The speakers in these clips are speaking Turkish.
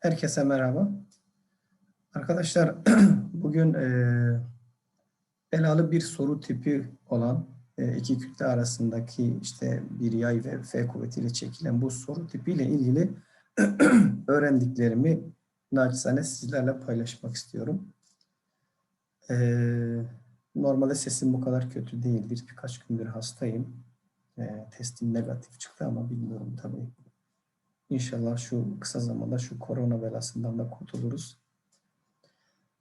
Herkese merhaba. Arkadaşlar bugün eee belalı bir soru tipi olan e, iki kütle arasındaki işte bir yay ve F kuvvetiyle çekilen bu soru tipiyle ilgili öğrendiklerimi naçizane sizlerle paylaşmak istiyorum. Eee, normalde sesim bu kadar kötü değildir. Birkaç gündür hastayım. Eee, testim negatif çıktı ama bilmiyorum tabii. İnşallah şu kısa zamanda şu korona belasından da kurtuluruz.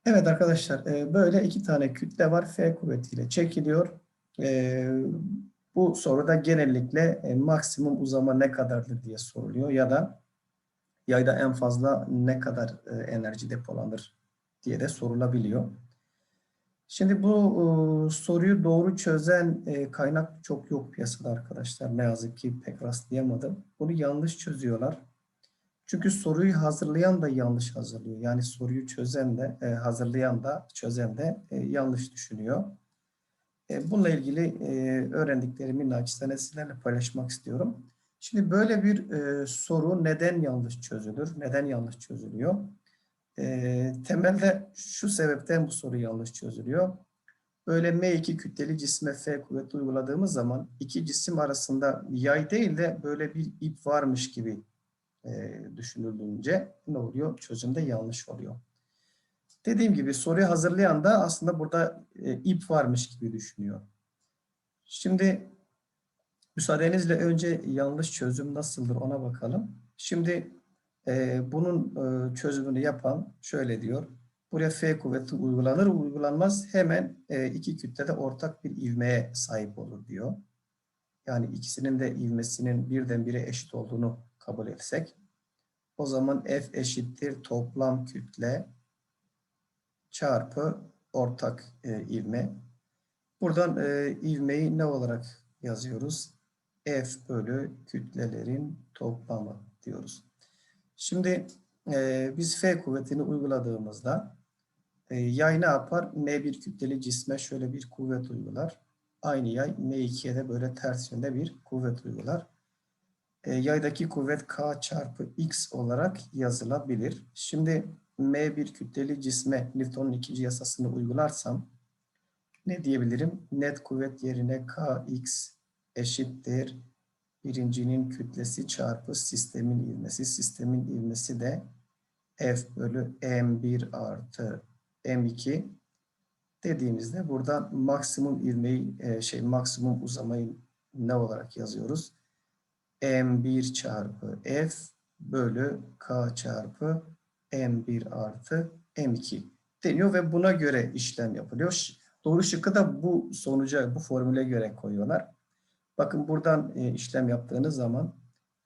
Evet arkadaşlar e, böyle iki tane kütle var. F kuvvetiyle çekiliyor. E, Bu soruda genellikle e, maksimum uzama ne kadardır diye soruluyor ya da yayda en fazla ne kadar enerji depolanır diye de sorulabiliyor. Şimdi bu e, soruyu doğru çözen e, kaynak çok yok piyasada arkadaşlar. Ne yazık ki pek rastlayamadım. Bunu yanlış çözüyorlar. Çünkü soruyu hazırlayan da yanlış hazırlıyor. Yani soruyu çözen de, e, hazırlayan da, çözen de e, yanlış düşünüyor. E, bununla ilgili e, öğrendiklerimi naçizane sizlerle paylaşmak istiyorum. Şimdi böyle bir e, soru neden yanlış çözülür? Neden yanlış çözülüyor? E, temelde şu sebepten bu soru yanlış çözülüyor. Böyle M2 kütleli cisme F kuvveti uyguladığımız zaman iki cisim arasında yay değil de böyle bir ip varmış gibi e, düşünüldüğünce ne oluyor? Çözümde yanlış oluyor. Dediğim gibi soruyu hazırlayan da aslında burada e, ip varmış gibi düşünüyor. Şimdi müsaadenizle önce yanlış çözüm nasıldır ona bakalım. Şimdi e, bunun e, çözümünü yapan şöyle diyor. Buraya F kuvveti uygulanır uygulanmaz hemen e, iki kütlede ortak bir ivmeye sahip olur diyor. Yani ikisinin de ivmesinin birdenbire eşit olduğunu kabul etsek o zaman F eşittir toplam kütle çarpı ortak e, ivme. Buradan e, ivmeyi ne olarak yazıyoruz? F bölü kütlelerin toplamı diyoruz. Şimdi e, biz F kuvvetini uyguladığımızda e, yay ne yapar? M1 kütleli cisme şöyle bir kuvvet uygular. Aynı yay M2'ye de böyle ters yönde bir kuvvet uygular. E, yaydaki kuvvet K çarpı X olarak yazılabilir. Şimdi M1 kütleli cisme Newton'un ikinci yasasını uygularsam ne diyebilirim? Net kuvvet yerine Kx eşittir. Birincinin kütlesi çarpı sistemin ivmesi. Sistemin ivmesi de F bölü M1 artı M2 dediğimizde buradan maksimum ivmeyi e, şey maksimum uzamayı ne olarak yazıyoruz? M1 çarpı F bölü K çarpı M1 artı M2 deniyor ve buna göre işlem yapılıyor. Doğru şıkkı da bu sonuca, bu formüle göre koyuyorlar. Bakın buradan e, işlem yaptığınız zaman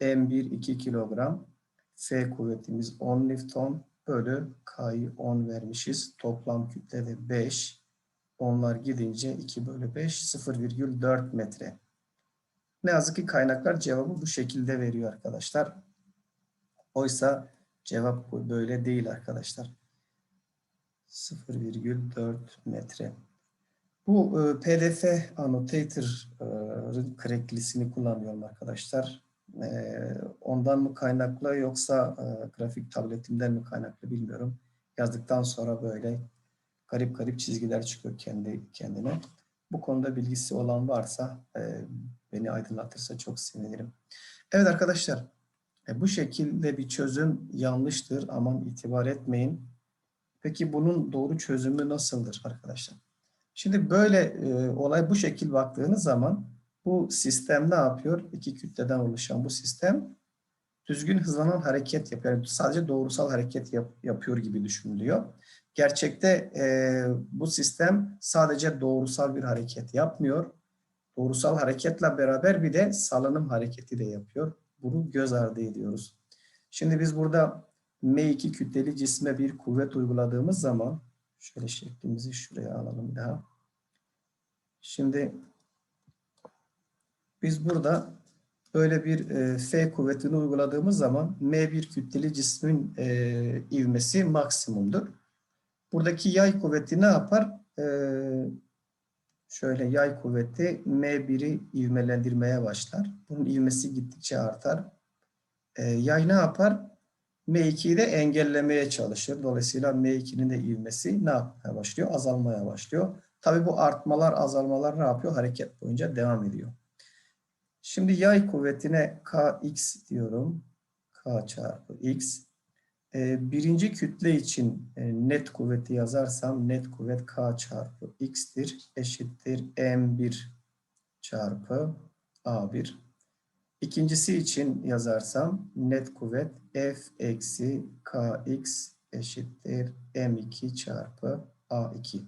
M1 2 kilogram, F kuvvetimiz 10 Newton bölü K'yı 10 vermişiz. Toplam kütle de 5. Onlar gidince 2 bölü 5 0,4 metre. Ne yazık ki kaynaklar cevabı bu şekilde veriyor arkadaşlar. Oysa cevap böyle değil arkadaşlar. 0,4 metre. Bu e, PDF annotator e, cracklisini kullanıyorum arkadaşlar. E, ondan mı kaynaklı yoksa e, grafik tabletimden mi kaynaklı bilmiyorum. Yazdıktan sonra böyle garip garip çizgiler çıkıyor kendi kendine. Bu konuda bilgisi olan varsa e, beni aydınlatırsa çok sevinirim. Evet arkadaşlar e, bu şekilde bir çözüm yanlıştır. Aman itibar etmeyin. Peki bunun doğru çözümü nasıldır arkadaşlar? Şimdi böyle e, olay bu şekil baktığınız zaman bu sistem ne yapıyor? İki kütleden oluşan bu sistem düzgün hızlanan hareket yapıyor. Yani sadece doğrusal hareket yap, yapıyor gibi düşünülüyor. Gerçekte e, bu sistem sadece doğrusal bir hareket yapmıyor. Doğrusal hareketle beraber bir de salınım hareketi de yapıyor. Bunu göz ardı ediyoruz. Şimdi biz burada M2 kütleli cisme bir kuvvet uyguladığımız zaman şöyle şeklimizi şuraya alalım daha. Şimdi biz burada böyle bir e, F kuvvetini uyguladığımız zaman M1 kütleli cismin e, ivmesi maksimumdur. Buradaki yay kuvveti ne yapar? E, şöyle yay kuvveti M1'i ivmelendirmeye başlar. Bunun ivmesi gittikçe artar. E, yay ne yapar? M2'yi de engellemeye çalışır. Dolayısıyla M2'nin de ivmesi ne yapmaya başlıyor? Azalmaya başlıyor. Tabii bu artmalar, azalmalar ne yapıyor? Hareket boyunca devam ediyor. Şimdi yay kuvvetine Kx diyorum. K çarpı X. Ee, birinci kütle için e, net kuvveti yazarsam net kuvvet K çarpı X'tir. Eşittir M1 çarpı A1. İkincisi için yazarsam net kuvvet F eksi Kx eşittir M2 çarpı A2.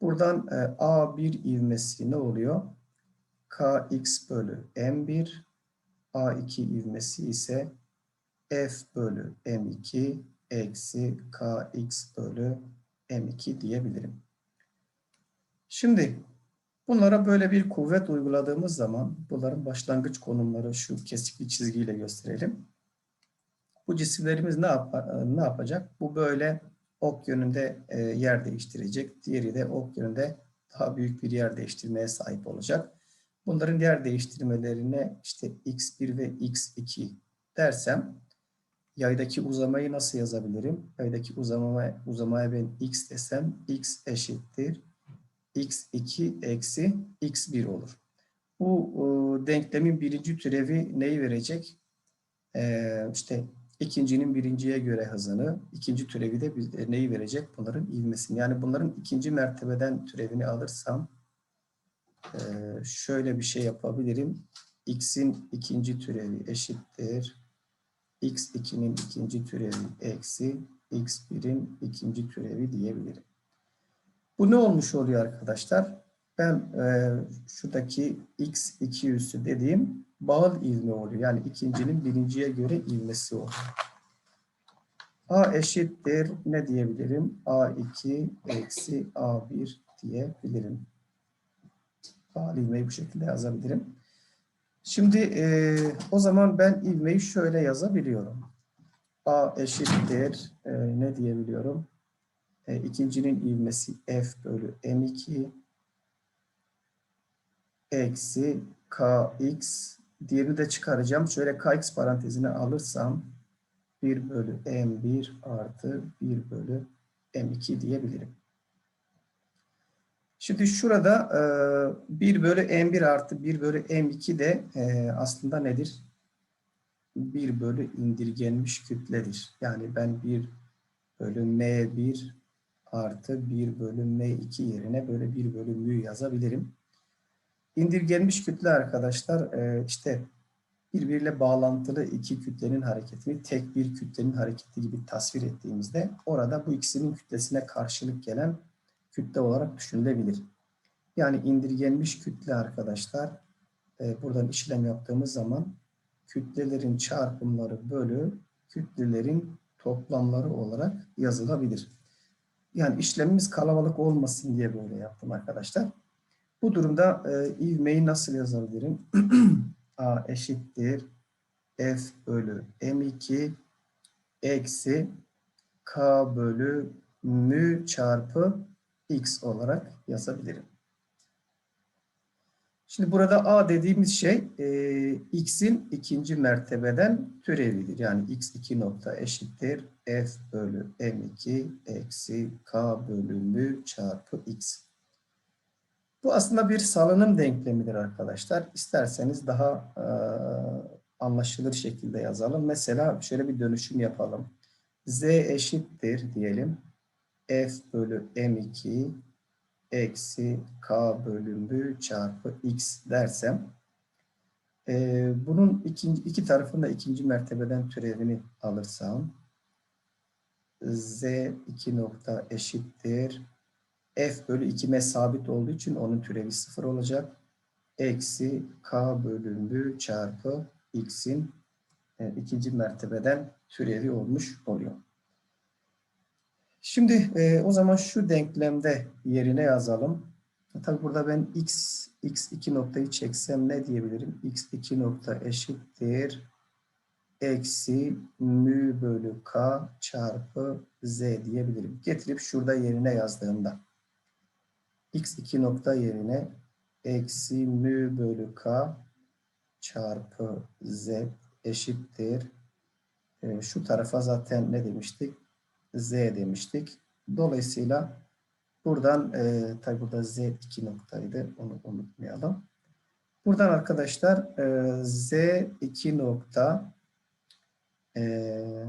Buradan e, A1 ivmesi ne oluyor? Kx bölü M1. A2 ivmesi ise F bölü M2 eksi Kx bölü M2 diyebilirim. Şimdi bunlara böyle bir kuvvet uyguladığımız zaman bunların başlangıç konumları şu kesikli çizgiyle gösterelim. Bu cisimlerimiz ne, yap ne yapacak? Bu böyle ok yönünde e, yer değiştirecek. Diğeri de ok yönünde daha büyük bir yer değiştirmeye sahip olacak. Bunların yer değiştirmelerine işte x1 ve x2 dersem yaydaki uzamayı nasıl yazabilirim? Yaydaki uzamaya, uzamaya ben x desem x eşittir x2 eksi x1 olur. Bu e, denklemin birinci türevi neyi verecek? E, işte ikincinin birinciye göre hızını, ikinci türevi de biz- neyi verecek? Bunların ivmesini. Yani bunların ikinci mertebeden türevini alırsam e, şöyle bir şey yapabilirim. x'in ikinci türevi eşittir. x2'nin ikinci türevi eksi x1'in ikinci türevi diyebilirim. Bu ne olmuş oluyor arkadaşlar? Ben e, şuradaki x2 üssü dediğim bağıl ivme oluyor. Yani ikincinin birinciye göre ivmesi oluyor. A eşittir ne diyebilirim? A2 eksi A1 diyebilirim. Bağlı ivmeyi bu şekilde yazabilirim. Şimdi e, o zaman ben ivmeyi şöyle yazabiliyorum. A eşittir e, ne diyebiliyorum? E, ikincinin ivmesi F bölü M2 eksi Kx diğerini de çıkaracağım. Şöyle Kx parantezine alırsam 1 bölü M1 artı 1 bölü M2 diyebilirim. Şimdi şurada e, 1 bölü M1 artı 1 bölü M2 de e, aslında nedir? 1 bölü indirgenmiş kütledir. Yani ben 1 bölü M1 artı 1 bölü M2 yerine böyle 1 bölü mü yazabilirim. İndirgenmiş kütle arkadaşlar e, işte birbiriyle bağlantılı iki kütlenin hareketini tek bir kütlenin hareketi gibi tasvir ettiğimizde orada bu ikisinin kütlesine karşılık gelen kütle olarak düşünülebilir. Yani indirgenmiş kütle arkadaşlar e, buradan işlem yaptığımız zaman kütlelerin çarpımları bölü kütlelerin toplamları olarak yazılabilir. Yani işlemimiz kalabalık olmasın diye böyle yaptım arkadaşlar. Bu durumda e, ivmeyi nasıl yazabilirim? A eşittir F bölü M2 eksi K bölü mü çarpı X olarak yazabilirim. Şimdi burada A dediğimiz şey e, X'in ikinci mertebeden türevidir. Yani X2 nokta eşittir F bölü M2 eksi K bölü mü çarpı X. Bu aslında bir salınım denklemidir arkadaşlar. İsterseniz daha e, anlaşılır şekilde yazalım. Mesela şöyle bir dönüşüm yapalım. Z eşittir diyelim. F bölü M2 eksi K bölümü çarpı X dersem e, bunun ikinci, iki tarafında ikinci mertebeden türevini alırsam Z 2 nokta eşittir f bölü 2'me sabit olduğu için onun türevi sıfır olacak. Eksi k bölümü çarpı x'in e, ikinci mertebeden türevi olmuş oluyor. Şimdi e, o zaman şu denklemde yerine yazalım. Tabi burada ben x, x2 noktayı çeksem ne diyebilirim? x2 nokta eşittir eksi mü bölü k çarpı z diyebilirim. Getirip şurada yerine yazdığımda x2 nokta yerine eksi mü bölü k çarpı z eşittir E, şu tarafa zaten ne demiştik? Z demiştik. Dolayısıyla buradan e, tabi burada Z iki noktaydı. Onu unutmayalım. Buradan arkadaşlar e, Z iki nokta e,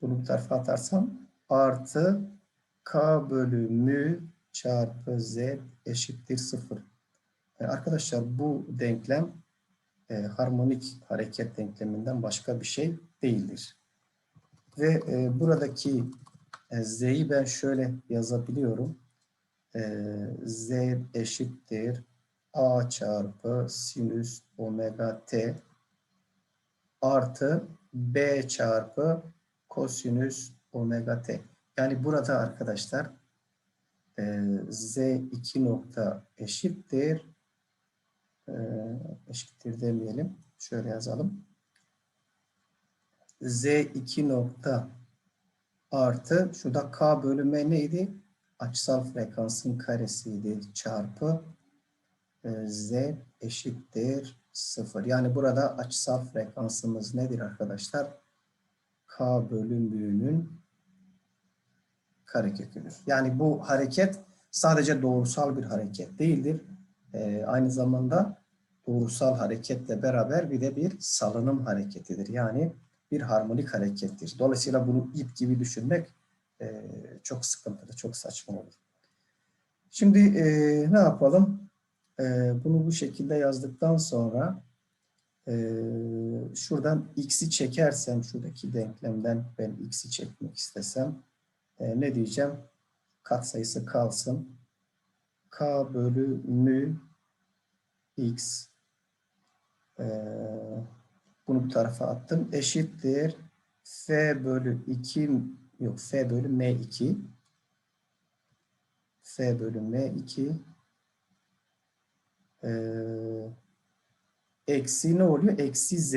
bunu bu tarafa atarsam artı K bölü mü çarpı Z eşittir sıfır. E, arkadaşlar bu denklem e, harmonik hareket denkleminden başka bir şey değildir. Ve e, buradaki e, z'yi ben şöyle yazabiliyorum. E, z eşittir a çarpı sinüs omega t artı b çarpı kosinüs omega t. Yani burada arkadaşlar e, z 2 nokta eşittir e, eşittir demeyelim. Şöyle yazalım. Z 2 nokta artı şurada k bölüme neydi? Açısal frekansın karesiydi çarpı e, z eşittir 0. Yani burada açısal frekansımız nedir arkadaşlar? k bölüm büyüğünün kareköküdür. Yani bu hareket sadece doğrusal bir hareket değildir. E, aynı zamanda doğrusal hareketle beraber bir de bir salınım hareketidir. Yani bir harmonik harekettir. Dolayısıyla bunu ip gibi düşünmek e, çok sıkıntılı, çok saçma olur. Şimdi e, ne yapalım? E, bunu bu şekilde yazdıktan sonra e, şuradan x'i çekersem, şuradaki denklemden ben x'i çekmek istesem e, ne diyeceğim? Katsayısı kalsın. k bölü mü x e, bunu bu tarafa attım. Eşittir f bölü 2 yok f bölü m2 f bölü m2 ee, eksi ne oluyor? Eksi z.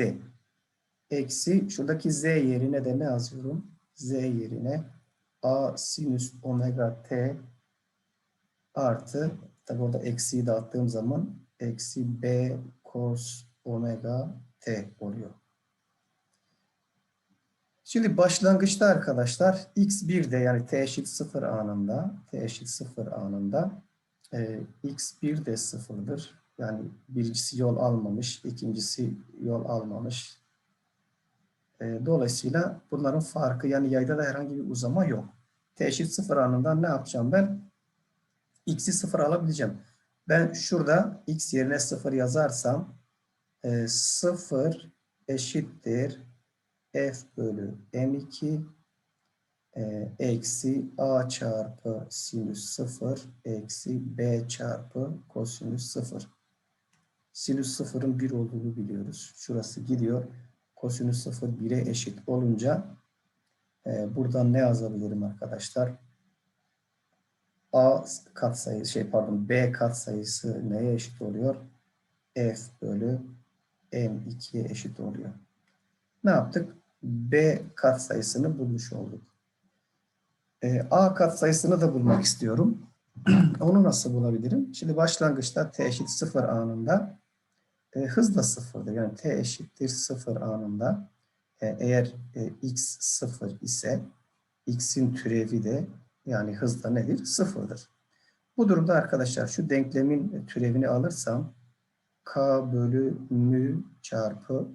Eksi şuradaki z yerine de ne yazıyorum? z yerine a sinüs omega t artı tabi orada eksiyi dağıttığım zaman eksi b cos omega t oluyor. Şimdi başlangıçta arkadaşlar x 1'de yani t eşit 0 anında t eşit 0 anında e, x 1 de sıfırdır. Yani birincisi yol almamış, ikincisi yol almamış. E, dolayısıyla bunların farkı yani yayda da herhangi bir uzama yok. T eşit 0 anında ne yapacağım ben? x'i 0 alabileceğim. Ben şurada x yerine 0 yazarsam e, 0 eşittir f bölü m2 e, eksi a çarpı sinüs 0 eksi b çarpı kosinüs 0. Sinüs 0'ın 1 olduğunu biliyoruz. Şurası gidiyor. Kosinüs 0 1'e eşit olunca e, buradan ne yazabilirim arkadaşlar? A katsayısı şey pardon B katsayısı neye eşit oluyor? F bölü M2'ye eşit oluyor. Ne yaptık? B katsayısını bulmuş olduk. E, A katsayısını da bulmak istiyorum. Onu nasıl bulabilirim? Şimdi başlangıçta T eşit 0 anında e, hız da sıfırdır. Yani T eşittir 0 anında e, eğer e, X 0 ise X'in türevi de yani hız da nedir? Sıfırdır. Bu durumda arkadaşlar şu denklemin türevini alırsam K bölü mü çarpı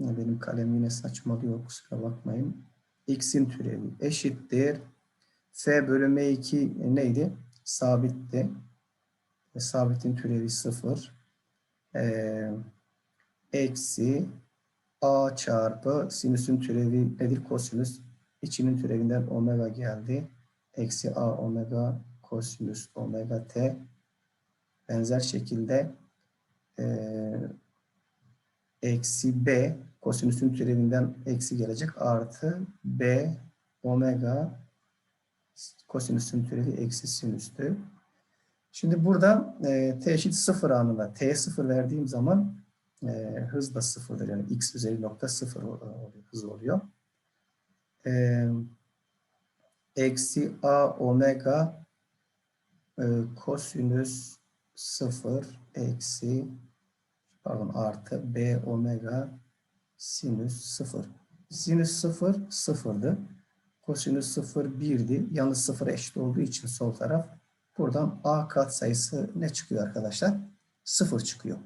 benim kalem yine saçmalıyor kusura bakmayın. X'in türevi eşittir. F bölü M2 neydi? Sabitti. E, sabitin türevi 0. Ee, eksi A çarpı sinüsün türevi nedir? Kosinüs. İçinin türevinden omega geldi. Eksi A omega kosinüs omega t. Benzer şekilde eksi b kosinüsün türevinden eksi gelecek artı b omega kosinüsün türevi eksi sinüstü. Şimdi burada e, t eşit sıfır anında t sıfır verdiğim zaman e, hız da sıfırdır. Yani x üzeri nokta sıfır oluyor, hız oluyor. E, eksi a omega e, kosinüs sıfır eksi pardon artı b omega Sinüs 0. Sinüs 0 sıfırdı. Kosinüs 0 1'di. Yalnız 0 eşit olduğu için sol taraf. Buradan A katsayısı ne çıkıyor arkadaşlar? 0 çıkıyor.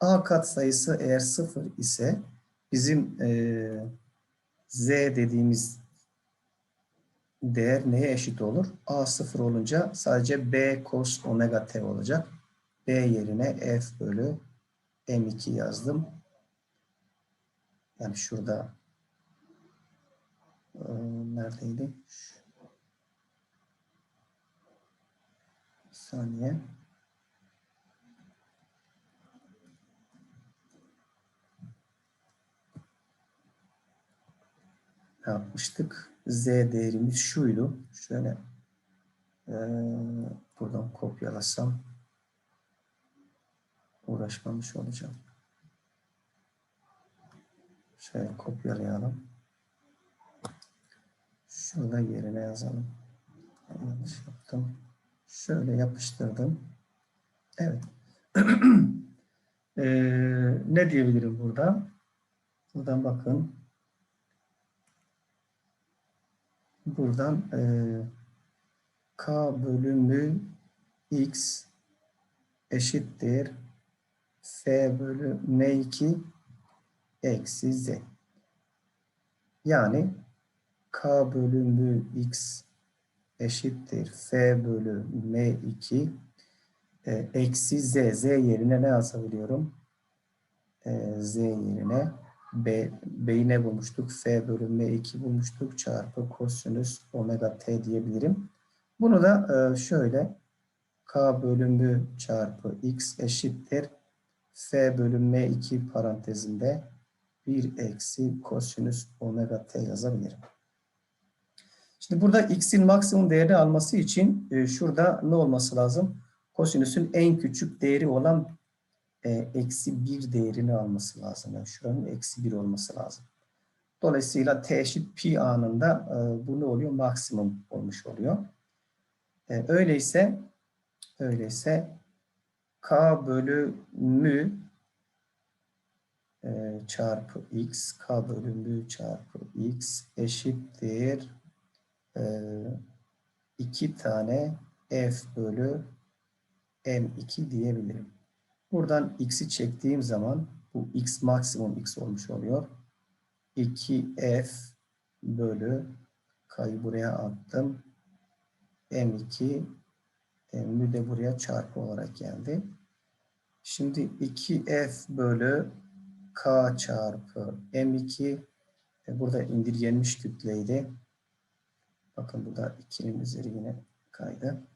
A katsayısı eğer 0 ise bizim eee, Z dediğimiz değer neye eşit olur? A 0 olunca sadece B cos omega t olacak. B yerine F bölü M2 yazdım. Yani şurada eee, neredeydi? Saniye. ne yapmıştık? Z değerimiz şuydu. Şöyle eee, buradan kopyalasam uğraşmamış olacağım. Şöyle kopyalayalım. Şurada yerine yazalım. Yanlış yaptım. Şöyle yapıştırdım. Evet. Eee, ne diyebilirim burada? Buradan bakın. Buradan eee, k bölümü x eşittir f bölü m2 eksi z. Yani k bölümü x eşittir f bölü m2 e, eksi z. z yerine ne yazabiliyorum? E, z yerine B, B'yi ne bulmuştuk? F bölü M2 bulmuştuk. Çarpı kosinüs omega T diyebilirim. Bunu da e, şöyle K bölümü çarpı X eşittir. F bölü M2 parantezinde 1 eksi kosinüs omega T yazabilirim. Şimdi burada X'in maksimum değeri alması için e, şurada ne olması lazım? Kosinüsün en küçük değeri olan eksi bir değerini alması lazım. Yani şuranın eksi bir olması lazım. Dolayısıyla t eşit pi anında e, bu ne oluyor? Maksimum olmuş oluyor. E, öyleyse öyleyse k bölü mü e, çarpı x k bölü mü çarpı x eşittir e, iki tane f bölü m2 diyebilirim. Buradan x'i çektiğim zaman bu x maksimum x olmuş oluyor. 2f bölü k'yı buraya attım. m2 mü de buraya çarpı olarak geldi. Şimdi 2f bölü k çarpı m2 e, burada indirgenmiş kütleydi. Bakın burada 2'nin üzeri yine kaydı.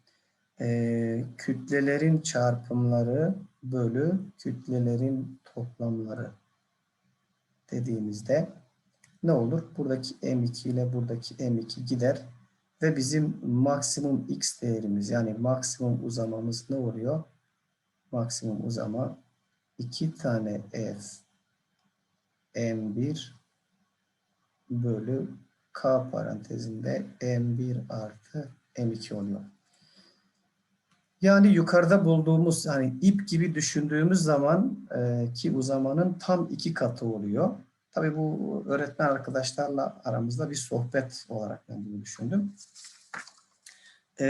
E, kütlelerin çarpımları bölü kütlelerin toplamları dediğimizde ne olur? Buradaki M2 ile buradaki M2 gider ve bizim maksimum X değerimiz yani maksimum uzamamız ne oluyor? Maksimum uzama 2 tane F M1 bölü K parantezinde M1 artı M2 oluyor. Yani yukarıda bulduğumuz hani ip gibi düşündüğümüz zaman e, ki uzamanın tam iki katı oluyor. Tabii bu öğretmen arkadaşlarla aramızda bir sohbet olarak ben bunu düşündüm. Ee,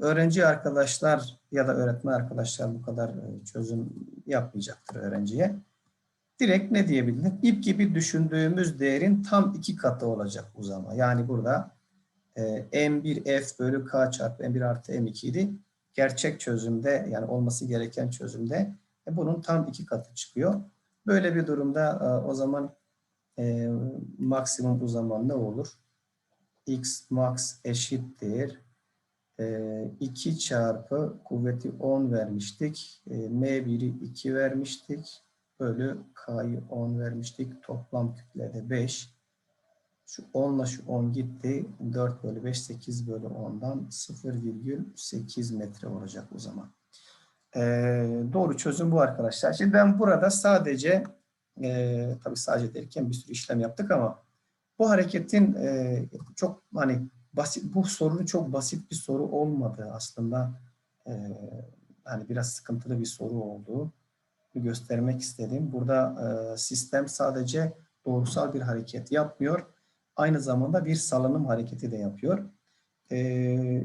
öğrenci arkadaşlar ya da öğretmen arkadaşlar bu kadar e, çözüm yapmayacaktır öğrenciye. Direkt ne diyebilirim? İp gibi düşündüğümüz değerin tam iki katı olacak uzama. Yani burada e, M1 F bölü K çarpı M1 artı M2 idi gerçek çözümde yani olması gereken çözümde e, bunun tam iki katı çıkıyor. Böyle bir durumda e, o zaman e, maksimum uzama ne olur? x max eşittir. E, 2 çarpı kuvveti 10 vermiştik. E, m1'i 2 vermiştik. Bölü k'yı 10 vermiştik. Toplam kütlede 5. Şu 10 ile şu 10 gitti. 4 bölü 5, 8 bölü 10'dan 0,8 metre olacak o zaman. Ee, doğru çözüm bu arkadaşlar. Şimdi ben burada sadece e, tabii sadece derken bir sürü işlem yaptık ama bu hareketin e, çok hani basit bu sorunun çok basit bir soru olmadı aslında. E, hani biraz sıkıntılı bir soru oldu. göstermek istedim. Burada e, sistem sadece doğrusal bir hareket yapmıyor. Aynı zamanda bir salınım hareketi de yapıyor. E,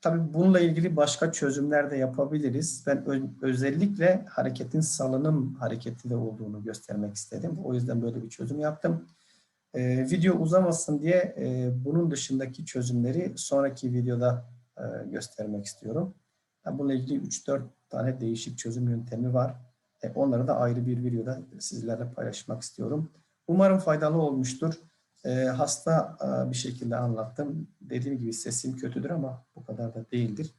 tabii bununla ilgili başka çözümler de yapabiliriz. Ben özellikle hareketin salınım hareketi de olduğunu göstermek istedim. O yüzden böyle bir çözüm yaptım. E, video uzamasın diye e, bunun dışındaki çözümleri sonraki videoda e, göstermek istiyorum. Yani bununla ilgili 3-4 tane değişik çözüm yöntemi var. E, onları da ayrı bir videoda sizlerle paylaşmak istiyorum. Umarım faydalı olmuştur. E, hasta e, bir şekilde anlattım. Dediğim gibi sesim kötüdür ama bu kadar da değildir.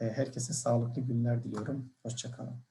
E, herkese sağlıklı günler diliyorum. Hoşçakalın.